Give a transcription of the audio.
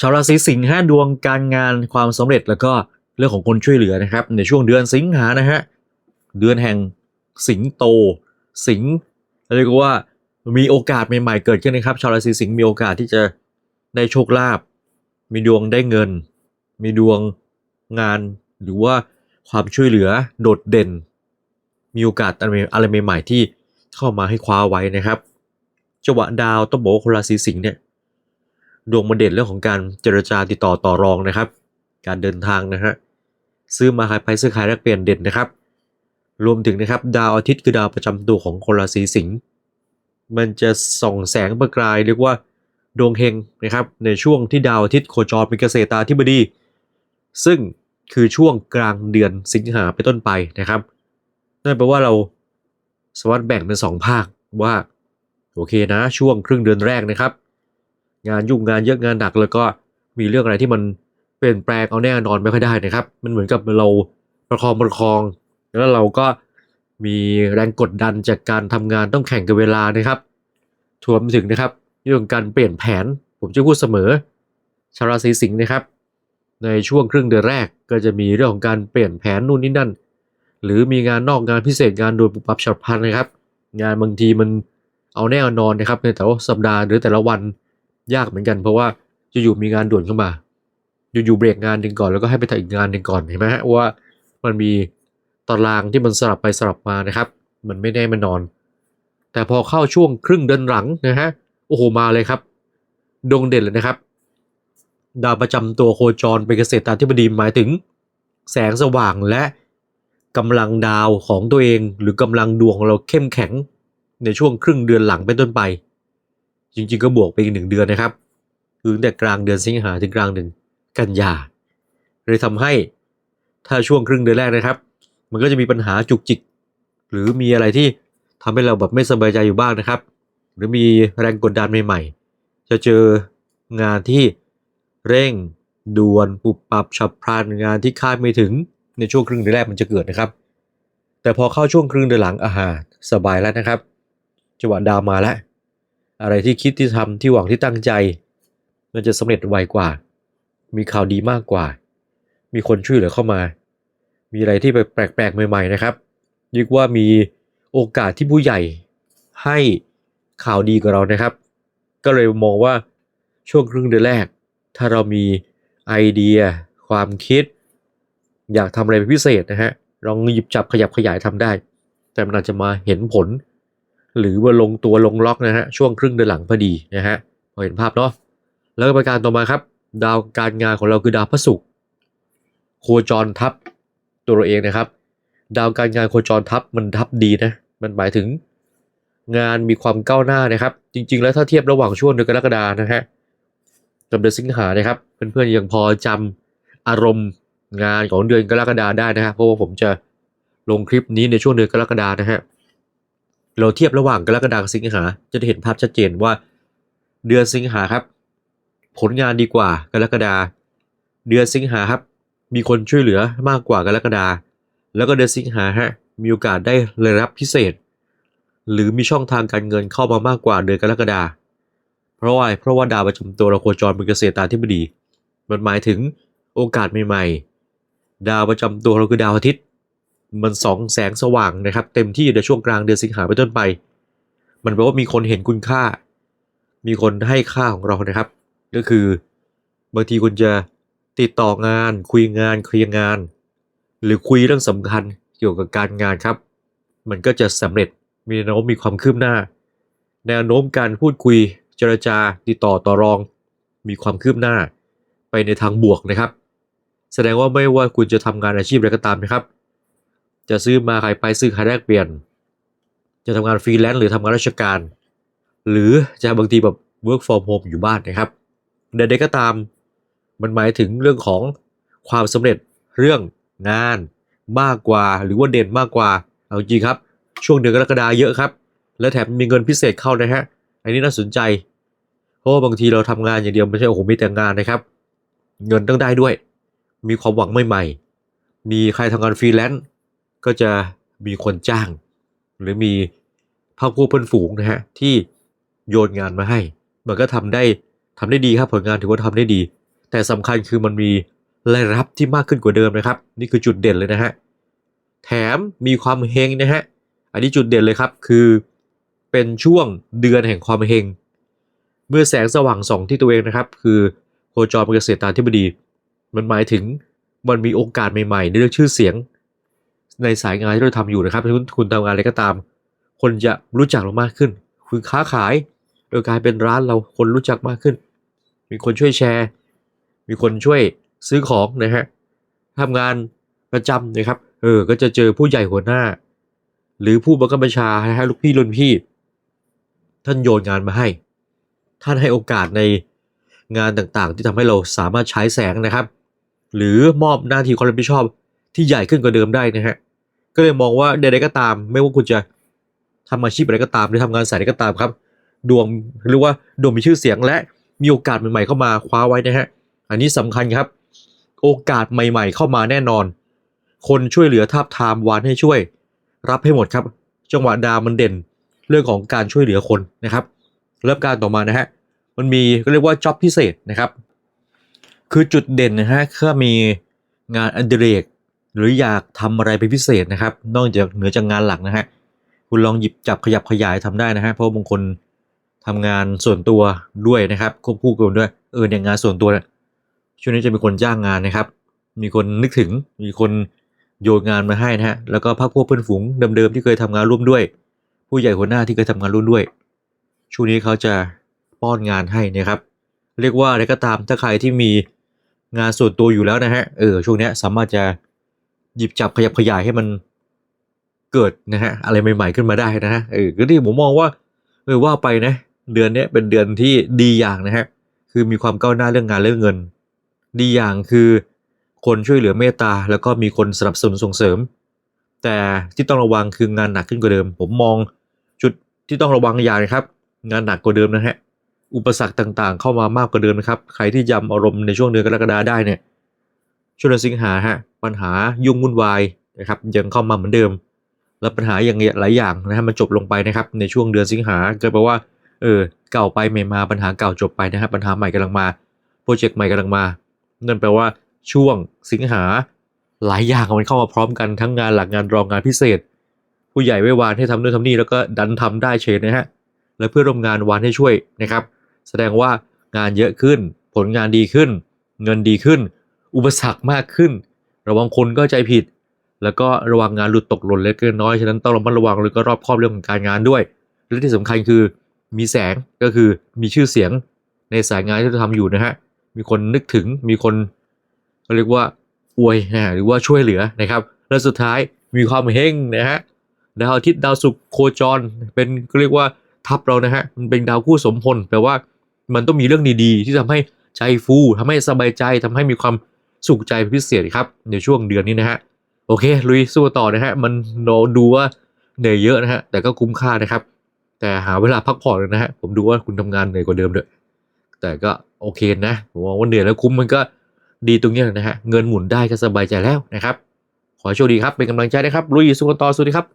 ชาวราศีสิงห์ฮะดวงการงานความสำเร็จแล้วก็เรื่องของคนช่วยเหลือนะครับ ในช่วงเดือนสิงหานะฮะเดือนแห่งสิงโต สิงเรียกว่ามีโอกาสใหม่ๆเกิดขึ้นนะครับชาวราศีสิงห์มีโอกาสที่จะได้โชคลาภมีดวงได้เงิน มีดวงงานหรือว่าความช่วยเหลือโดดเด่น มีโอกาสอะไรอะไรใหม่ๆที่เข้ามาให้คว้าไว้นะครับจังหวะดาวต้องบอกว่าคนราศีสิงห์เนี่ย ดวงมันเด่นเรื่องของการเจรจาติดต่อต่อรองนะครับ การเดินทางนะฮะซื้อมาขายไปซื้อขายแลกเปลี่ยนเด่นนะครับ รวมถึงนะครับดาวอาทิตย์คือดาวประจำตัวของคนราศีสิงห์มันจะส่องแสงประกายเรียกว่าดวงเฮงนะครับในช่วงที่ดาวอาทิตย์โคจรเป็นเกษตราธิบดี ซึ่งคือช่วงกลางเดือนสิงหาไปต้นไปนะครับนั่นแปลว่าเราสามารถแบ่งเป็นสองภาคว่า โอเคนะ ช่วงครึ่งเดือนแรกนะครับ งานยุ่งงานเยอะงานหนักแล้วก็มีเรื่องอะไรที่มันเปลี่ยนแปลงเอาแน่นอนไม่ค่อยได้นะครับ มันเหมือนกับเราประคองประคอง แล้วเราก็มีแรงกดดันจากการทำงานต้องแข่งกับเวลานะครับรวมถึงนะครับเรื่องการเปลี่ยนแผน ผมจะพูดเสมอ ชาราศีสิงห์นะครับ ในช่วงครึ่งเดือนแรกก็จะมีเรื่องของการเปลี่ยนแผนนู่นนี่นั่น หรือมีงานนอกงานพิเศษงานโดยปุบปับฉับพลันนะครับ งานบางทีมันเอาแน่เอานอนนะครับในแต่ละสัปดาห์หรือแต่ละวัน ยากเหมือนกัน เพราะว่าอยู่ๆมีงานด่วนเข้ามา อยู่ๆเบรกงานหนึ่งก่อนแล้วก็ให้ไปทำอีกงานหนึ่งก่อนเห็นไหมฮะว่ามันมีตารางที่มันสลับไปสลับมานะครับ มันไม่แน่มันนอน แต่พอเข้าช่วงครึ่งเดือนหลังนะฮะโอ้โหมาเลยครับดวงเด่นเลยนะครับ ดาวประจำตัวโคจรเป็นเกษตราธิบดีหมายถึง แสงสว่างและกำลังดาวของตัวเอง หรือกำลังดวงของเราเข้มแข็งในช่วงครึ่งเดือนหลังเป็นต้นไป จริงๆก็บวกไปอีกหนึ่งเดือนนะครับ คือตั้งแต่กลางเดือนสิงหาถึงกลางเดือนกันยาเลยทำให้ถ้าช่วงครึ่งเดือนแรกนะครับ มันก็จะมีปัญหาจุกจิก หรือมีอะไรที่ทำให้เราแบบไม่สบายใจอยู่บ้างนะครับ หรือมีแรงกดดันใหม่ๆ จะเจองานที่เร่งด่วนปุบปับฉับพลันงานที่คาดไม่ถึงในช่วงครึ่งเดือนแรกมันจะเกิดนะครับ แต่พอเข้าช่วงครึ่งเดือนหลังอาหารสบายแล้วนะครับจังหวะดาวมาแล้ว อะไรที่คิดที่ทำที่หวังที่ตั้งใจ มันจะสำเร็จไวกว่า มีข่าวดีมากกว่า มีคนช่วยเหลือเข้ามา มีอะไรที่แปลกๆใหม่ ๆ นะครับเรียกว่ามีโอกาสที่ผู้ใหญ่ให้ข่าวดีกับเรานะครับ ก็เลยมองว่าช่วงครึ่งเดือนแรก ถ้าเรามีไอเดีย ความคิด อยากทำอะไรเป็นพิเศษนะฮะลองหยิบจับขยับขยายทำได้ แต่มันอาจจะมาเห็นผล หรือว่าลงตัวลงล็อกนะฮะช่วงครึ่งเดือนหลังพอดีนะฮะพอเห็นภาพเนาะแล้วก็ประการต่อมาครับ ดาวการงานของเราคือดาวพระศุกร์โคจรทับตัวเราเองนะครับ ดาวการงานโคจรทับมันทับดีนะมันหมายถึงงานมีความก้าวหน้านะครับ จริง ๆ แล้วถ้าเทียบระหว่างช่วงเดือนกรกฎานะฮะกับเดือนสิงหานะครับเพื่อนๆยังพอจำอารมณ์งานของเดือนกรกฎาได้นะฮะเพราะว่าผมจะลงคลิปนี้ในช่วงเดือนกรกฎานะฮะ เราเทียบระหว่างกรกฎาคมกับสิงหาจะได้เห็นภาพชัดเจนว่า เดือนสิงหาครับ ผลงานดีกว่ากรกฎาเดือนสิงหาครับ มีคนช่วยเหลือมากกว่ากรกฎาแล้วก็เดือนสิงหาฮะมีโอกาสได้รายรับพิเศษ หรือมีช่องทางการเงินเข้ามามากกว่าเดือนกรกฎาเพราะว่าเพราะว่าดาวประจำตัวเราโคจรเป็นเกษตราธิบดี มันหมายถึงโอกาสใหม่ๆ ดาวประจำตัวเราคือดาวอาทิตย์ มันสองแสงสว่างนะครับ เต็มที่ในช่วงกลางเดือนสิงหาเป็นต้นไป มันแปลว่ามีคนเห็นคุณค่า มีคนให้ค่าของเรานะครับ ก็คือบางทีคุณจะติดต่องาน คุยงานเคลียร์งาน หรือคุยเรื่องสำคัญเกี่ยวกับการงานครับ มันก็จะสำเร็จมีแนวโน้มมีความคืบหน้า แนวโน้มการพูดคุยเจรจาติดต่อต่อรอง มีความคืบหน้า ไปในทางบวกนะครับ แสดงว่าไม่ว่าคุณจะทำงานอาชีพอะไรก็ตามนะครับ จะซื้อมาขายไปซื้อขายแลกเปลี่ยน จะทำงานฟรีแลนซ์หรือทำงานราชการ หรือจะบางทีแบบ work from home อยู่บ้านนะครับใดๆก็ตาม มันหมายถึงเรื่องของความสำเร็จเรื่องงานมากกว่าหรือว่าเด่นมากกว่า เอาจริงครับ ช่วงเดือนกรกฎาเยอะครับ และแถมมีเงินพิเศษเข้านะฮะ อันนี้น่าสนใจ เพราะว่าบางทีเราทำงานอย่างเดียวไม่ใช่โอ้โหมีแต่งานนะครับ เงินต้องได้ด้วย มีความหวังใหม่ๆ มีใครทำงานฟรีแลนซ์ ก็จะมีคนจ้าง หรือมีพักพวกเพื่อนฝูงนะฮะที่โยนงานมาให้ มันก็ทำได้ทำได้ดีครับผลงานถือว่าทำได้ดี แต่สำคัญคือมันมีรายรับที่มากขึ้นกว่าเดิมนะครับ นี่คือจุดเด่นเลยนะฮะแถมมีความเฮงนะฮะอันนี้จุดเด่นเลยครับคือเป็นช่วงเดือนแห่งความเฮงเมื่อแสงสว่างส่องที่ตัวเองนะครับ คือโคจรเป็นเกษตรตาธิบดี มันหมายถึงมันมีโอกาสใหม่ๆ ในเรื่องชื่อเสียง ในสายงานที่เราทำอยู่นะครับคุณคุณทำงานอะไรก็ตาม คนจะรู้จักเรามากขึ้น คุณค้าขายโดยกลายเป็นร้านเราคนรู้จักมากขึ้น มีคนช่วยแชร์ มีคนช่วยซื้อของนะฮะทำงานประจำนะครับ เออ ก็จะเจอผู้ใหญ่หัวหน้า หรือผู้บังคับบัญชานะฮะลูกพี่รุ่นพี่ ท่านโยนงานมาให้ ท่านให้โอกาสในงานต่างๆ ที่ทำให้เราสามารถใช้แสงนะครับ หรือมอบหน้าที่ความรับผิดชอบที่ใหญ่ขึ้นกว่าเดิมได้นะฮะ ก็เลยมองว่าใดๆก็ตาม ไม่ว่าคุณจะทำอาชีพอะไรก็ตามหรือทำงานสายใดก็ตามครับ ดวงหรือว่าดวงมีชื่อเสียงและมีโอกาสใหม่ๆเข้ามาคว้าไว้นะฮะอันนี้สำคัญครับ โอกาสใหม่ ๆ เข้ามาแน่นอน คนช่วยเหลือทาบทามวานให้ช่วย รับให้หมดครับ จังหวะดาวมันเด่นเรื่องของการช่วยเหลือคนนะครับ เริ่มการต่อมานะฮะมันมีก็เรียกว่าจ็อบพิเศษนะครับ คือจุดเด่นนะฮะถ้ามีงานอดิเรก หรืออยากทำอะไรเป็นพิเศษนะครับ นอกจากเหนือจากงานหลักนะฮะคุณลองหยิบจับขยับขยายทำได้นะฮะเพราะบางคนทำงานส่วนตัวด้วยนะครับควบคู่กันด้วยเออเนี่ยงานส่วนตัวเนี่ยช่วงนี้จะมีคนจ้างงานนะครับ มีคนนึกถึงมีคนโยนงานมาให้นะฮะแล้วก็พักพวกเพื่อนฝูงเดิมๆที่เคยทำงานร่วมด้วย ผู้ใหญ่หัวหน้าที่เคยทำงานร่วมด้วย ช่วงนี้เขาจะป้อนงานให้นะครับ เรียกว่าอะไรก็ตามถ้าใครที่มีงานส่วนตัวอยู่แล้วนะฮะเออช่วงนี้สามารถจะ หยิบจับขยับขยายให้มันเกิดนะฮะอะไรใหม่ๆขึ้นมาได้นะฮะเออก็ที่ผมมองว่าเออว่าไปนะ เดือนนี้เป็นเดือนที่ดีอย่างนะฮะคือมีความก้าวหน้าเรื่องงานเรื่องเงิน ดีอย่างคือคนช่วยเหลือเมตตา แล้วก็มีคนสนับสนุนส่งเสริม แต่ที่ต้องระวังคืองานหนักขึ้นกว่าเดิม ผมมองจุดที่ต้องระวังอย่างนะครับ งานหนักกว่าเดิมนะฮะอุปสรรคต่างๆ เข้ามามากกว่าเดิมนะครับ ใครที่ยำอารมณ์ในช่วงเดือนกรกฎาได้เนี่ย ช่วงเดือนสิงหาฮะปัญหายุ่งวุ่นวายนะครับยังเข้ามาเหมือนเดิม แล้วปัญหาอย่างเงี้ยหลายอย่างนะฮะมันจบลงไปนะครับในช่วงเดือนสิงหาเกิดแปลว่าเออเก่าไปไม่มาปัญหาเก่าจบไปนะฮะปัญหาใหม่กำลังมาโปรเจกต์ใหม่กำลังมานั่นแปลว่าช่วงสิงหาหลายอย่างมันเข้ามาพร้อมกันทั้งงานหลักงานรองงานพิเศษ ผู้ใหญ่ไว้วานให้ทำนู่นทำนี่แล้วก็ดันทำได้เฉยนะฮะและเพื่อร่วมงานวานให้ช่วยนะครับ แสดงว่างานเยอะขึ้น ผลงานดีขึ้น เงินดีขึ้น อุปสรรคมากขึ้น ระวังคนก็ใจผิด แล้วก็ระวังงานหลุดตกหล่นเล็กกินน้อยฉะนั้นต้องระมัดระวังแล้วก็รอบคอบเรื่องของการงานด้วย และที่สำคัญคือมีแสงก็คือมีชื่อเสียงในสายงานที่เราทำอยู่นะฮะมีคนนึกถึงมีคนเขาเรียกว่าอวยนะหรือว่าช่วยเหลือนะครับ และสุดท้ายมีความเฮงนะฮะดาวอาทิตย์ดาวศุกร์โคจร เป็นเรียกว่าทับเรานะฮะมันเป็นดาวคู่สมพลแปลว่ามันต้องมีเรื่องดีๆ ที่ทำให้ใจฟูทำให้สบายใจทำให้มีความ สุขใจพิเศษครับในช่วงเดือนนี้นะฮะโอเคลุยสู้ต่อนะฮะมันโนดูว่าเหนื่อยเยอะนะฮะแต่ก็คุ้มค่านะครับ แต่หาเวลาพักผ่อนนะฮะผมดูว่าคุณทำงานเหนื่อยกว่าเดิมด้วยแต่ก็โอเคนะผมมองว่าเหนื่อยแล้วคุ้มมันก็ดีตรงนี้นะฮะเงินหมุนได้ก็สบายใจแล้วนะครับ ขอโชคดีครับเป็นกำลังใจนะครับลุยสู้ต่อสวัสดีครับ